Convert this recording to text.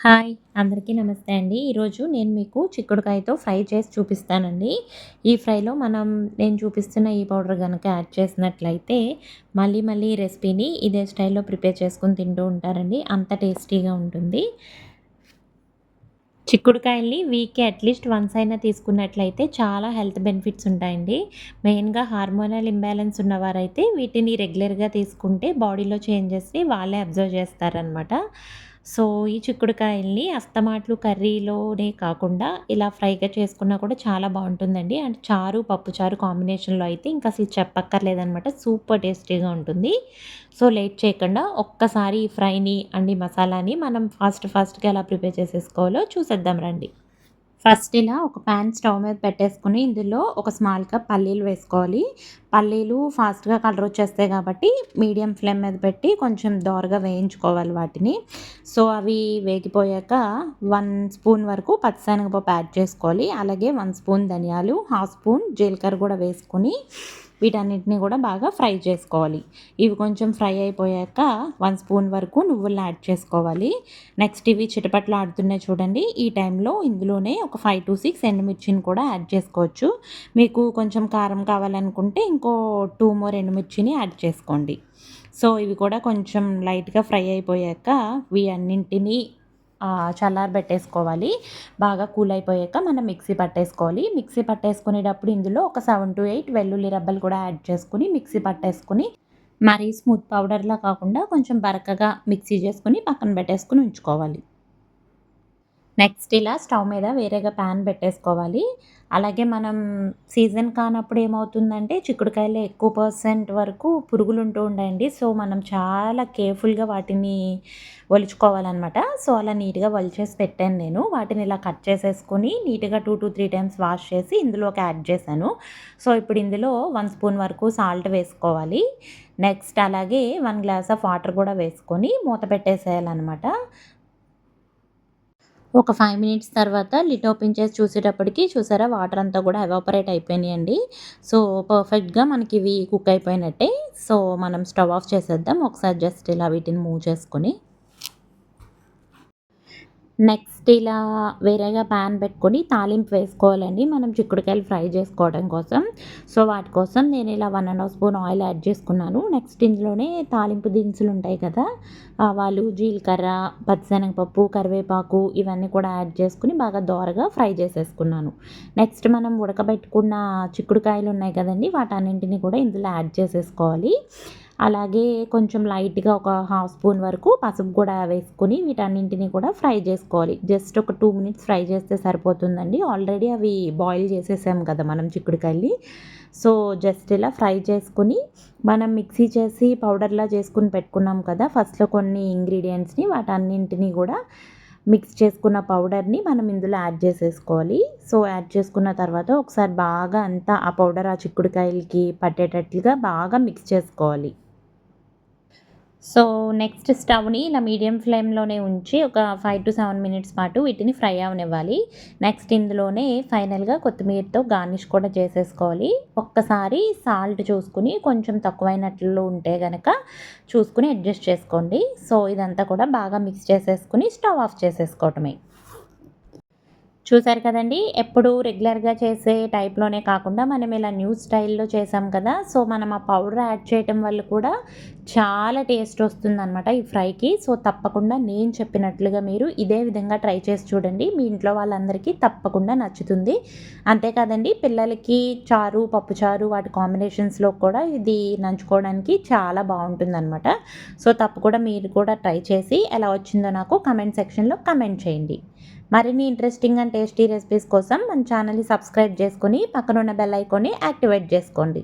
Hi అందరికీ నమస్తే అండి. ఈరోజు నేను మీకు చిక్కుడుకాయతో ఫ్రై చేసి చూపిస్తానండి. ఈ ఫ్రైలో మనం నేను చూపిస్తున్న ఈ పౌడర్ కనుక యాడ్ చేసినట్లయితే మళ్ళీ మళ్ళీ రెసిపీని ఇదే స్టైల్లో ప్రిపేర్ చేసుకుని తింటూ ఉంటారండి. అంత టేస్టీగా ఉంటుంది. చిక్కుడుకాయల్ని వీక్కి అట్లీస్ట్ వన్స్ అయినా తీసుకున్నట్లయితే చాలా హెల్త్ బెనిఫిట్స్ ఉంటాయండి. మెయిన్గా హార్మోనల్ ఇంబ్యాలెన్స్ ఉన్నవారైతే వీటిని రెగ్యులర్గా తీసుకుంటే బాడీలో చేంజెస్ని వాళ్ళే అబ్జర్వ్ చేస్తారనమాట సో ఈ చిక్కుడుకాయల్ని అస్తమాట్లు కర్రీలోనే కాకుండా ఇలా ఫ్రైగా చేసుకున్నా కూడా చాలా బాగుంటుందండి. అండ్ చారు పప్పు చారు కాంబినేషన్లో అయితే ఇంకా అసలు చెప్పక్కర్లేదనమాట సూపర్ టేస్టీగా ఉంటుంది. సో లేట్ చేయకుండా ఒక్కసారి ఈ ఫ్రైని అండ్ ఈ మసాలాని మనం ఫాస్ట్ ఫాస్ట్గా ఎలా ప్రిపేర్ చేసేసుకోవాలో చూసేద్దాం రండి. ఫస్ట్ ఇలా ఒక ప్యాన్ స్టవ్ మీద పెట్టేసుకుని ఇందులో ఒక స్మాల్ కప్ పల్లీలు వేసుకోవాలి. పల్లీలు ఫాస్ట్గా కలర్ వచ్చేస్తాయి కాబట్టి మీడియం ఫ్లేమ్ మీద పెట్టి కొంచెం దోరగా వేయించుకోవాలి వాటిని. సో అవి వేగిపోయాక వన్ స్పూన్ వరకు పచ్చిశనగపప్పు యాడ్ చేసుకోవాలి. అలాగే వన్ స్పూన్ ధనియాలు హాఫ్ స్పూన్ జీలకర్ర కూడా వేసుకొని వీటన్నిటిని కూడా బాగా ఫ్రై చేసుకోవాలి. ఇవి కొంచెం ఫ్రై అయిపోయాక వన్ స్పూన్ వరకు నువ్వులు యాడ్ చేసుకోవాలి. నెక్స్ట్ ఇవి చిటపట్లు ఆడుతున్నాయి చూడండి ఈ టైంలో ఇందులోనే ఒక ఫైవ్ టు సిక్స్ ఎండుమిర్చిని కూడా యాడ్ చేసుకోవచ్చు. మీకు కొంచెం కారం కావాలనుకుంటే ఇంకో టూ మోర్ ఎండుమిర్చిని యాడ్ చేసుకోండి. సో ఇవి కూడా కొంచెం లైట్గా ఫ్రై అయిపోయాక ఇవి అన్నింటినీ చల్లారబెట్టేసుకోవాలి బాగా కూల్ అయిపోయాక మనం మిక్సీ పట్టేసుకోవాలి. మిక్సీ పట్టేసుకునేటప్పుడు ఇందులో ఒక సెవెన్ టు ఎయిట్ వెల్లుల్లి రబ్బలు కూడా యాడ్ చేసుకుని మిక్సీ పట్టేసుకుని మరీ స్మూత్ పౌడర్లా కాకుండా కొంచెం బరకగా మిక్సీ చేసుకుని పక్కన పెట్టేసుకుని ఉంచుకోవాలి. నెక్స్ట్ ఇలా స్టవ్ మీద వేరేగా ప్యాన్ పెట్టేసుకోవాలి. అలాగే మనం సీజన్ కానప్పుడు ఏమవుతుందంటే చిక్కుడుకాయలు ఎక్కువ పర్సెంట్ వరకు పురుగులు ఉంటూ ఉండండి. సో మనం చాలా కేర్ఫుల్గా వాటిని ఒలుచుకోవాలన్నమాట సో అలా నీట్గా వలిచేసి పెట్టాను నేను. వాటిని ఇలా కట్ చేసేసుకొని నీట్గా two to three times wash చేసి ఇందులోకి యాడ్ చేశాను. సో ఇప్పుడు ఇందులో వన్ స్పూన్ వరకు సాల్ట్ వేసుకోవాలి. నెక్స్ట్ అలాగే వన్ గ్లాస్ ఆఫ్ వాటర్ కూడా వేసుకొని మూత పెట్టేసేయాలన్నమాట. ఒక ఫైవ్ మినిట్స్ తర్వాత లిట్ ఓపెన్ చేసి చూసేటప్పటికి చూసారా? వాటర్ అంతా కూడా ఎవాపరేట్ అయిపోయినాయండి. సో పర్ఫెక్ట్గా మనకి ఇవి కుక్ అయిపోయినట్టే. సో మనం స్టవ్ ఆఫ్ చేసేద్దాం. ఒకసారి జస్ట్ ఇలా వీటిని మూవ్ చేసుకొని నెక్స్ట్ ఇలా వేరేగా ప్యాన్ పెట్టుకొని తాలింపు వేసుకోవాలండి. మనం చిక్కుడుకాయలు ఫ్రై చేసుకోవడం కోసం. సో వాటి కోసం నేను ఇలా one and half spoon oil add చేసుకున్నాను. నెక్స్ట్ ఇందులోనే తాలింపు దినుసులు ఉంటాయి కదా ఆవాలు జీలకర్ర పచ్చిశనగపప్పు కరివేపాకు ఇవన్నీ కూడా యాడ్ చేసుకుని బాగా దోరగా ఫ్రై చేసేసుకున్నాను. నెక్స్ట్ మనం ఉడకబెట్టుకున్న చిక్కుడుకాయలు ఉన్నాయి కదండి వాటన్నింటినీ కూడా ఇందులో యాడ్ చేసేసుకోవాలి. అలాగే కొంచెం లైట్గా ఒక హాఫ్ స్పూన్ వరకు పసుపు కూడా వేసుకుని వీటన్నింటిని కూడా ఫ్రై చేసుకోవాలి. జస్ట్ ఒక టూ మినిట్స్ ఫ్రై చేస్తే సరిపోతుందండి. ఆల్రెడీ అవి బాయిల్ చేసేసాం కదా మనం చిక్కుడుకాయల్ని. సో జస్ట్ ఇలా ఫ్రై చేసుకుని మనం మిక్సీ చేసి పౌడర్లా చేసుకుని పెట్టుకున్నాం కదా ఫస్ట్లో కొన్ని ఇంగ్రీడియంట్స్ని వాటన్నింటినీ కూడా మిక్స్ చేసుకున్న పౌడర్ని మనం ఇందులో యాడ్ చేసేసుకోవాలి. సో యాడ్ చేసుకున్న తర్వాత ఒకసారి బాగా అంతా ఆ పౌడర్ ఆ చిక్కుడుకాయలకి పట్టేటట్లుగా బాగా మిక్స్ చేసుకోవాలి. సో నెక్స్ట్ స్టవ్ని ఇలా మీడియం ఫ్లేమ్లోనే ఉంచి ఒక ఫైవ్ టు సెవెన్ మినిట్స్ పాటు వీటిని ఫ్రై అవనివ్వాలి. నెక్స్ట్ ఇందులోనే ఫైనల్గా కొత్తిమీరతో గార్నిష్ కూడా చేసేసుకోవాలి. ఒక్కసారి సాల్ట్ చూసుకుని కొంచెం తక్కువైనట్లు ఉంటే కనుక చూసుకుని అడ్జస్ట్ చేసుకోండి. సో ఇదంతా కూడా బాగా మిక్స్ చేసేసుకుని స్టవ్ ఆఫ్ చేసేసుకోవటమే. చూసారు కదండి? ఎప్పుడు రెగ్యులర్గా చేసే టైప్లోనే కాకుండా మనం ఇలా న్యూ స్టైల్లో చేసాం కదా సో మనం ఆ పౌడర్ యాడ్ చేయటం వల్ల కూడా చాలా టేస్ట్ వస్తుందన్నమాట ఈ ఫ్రైకి. సో తప్పకుండా నేను చెప్పినట్లుగా మీరు ఇదే విధంగా ట్రై చేసి చూడండి. మీ ఇంట్లో వాళ్ళందరికీ తప్పకుండా నచ్చుతుంది. అంతేకాదండి పిల్లలకి చారు పప్పు చారు వాటి కాంబినేషన్స్లో కూడా ఇది నంచుకోవడానికి చాలా బాగుంటుందన్నమాట. సో తప్పకుండా మీరు కూడా ట్రై చేసి ఎలా వచ్చిందో నాకు కమెంట్ సెక్షన్లో కమెంట్ చేయండి. మరిన్ని ఇంట్రెస్టింగ్ అంటే టేస్టీ రెసిపీస్ కోసం మన ఛానల్ని సబ్స్క్రైబ్ చేసుకొని పక్కనున్న బెల్ ఐకాన్ని యాక్టివేట్ చేసుకోండి.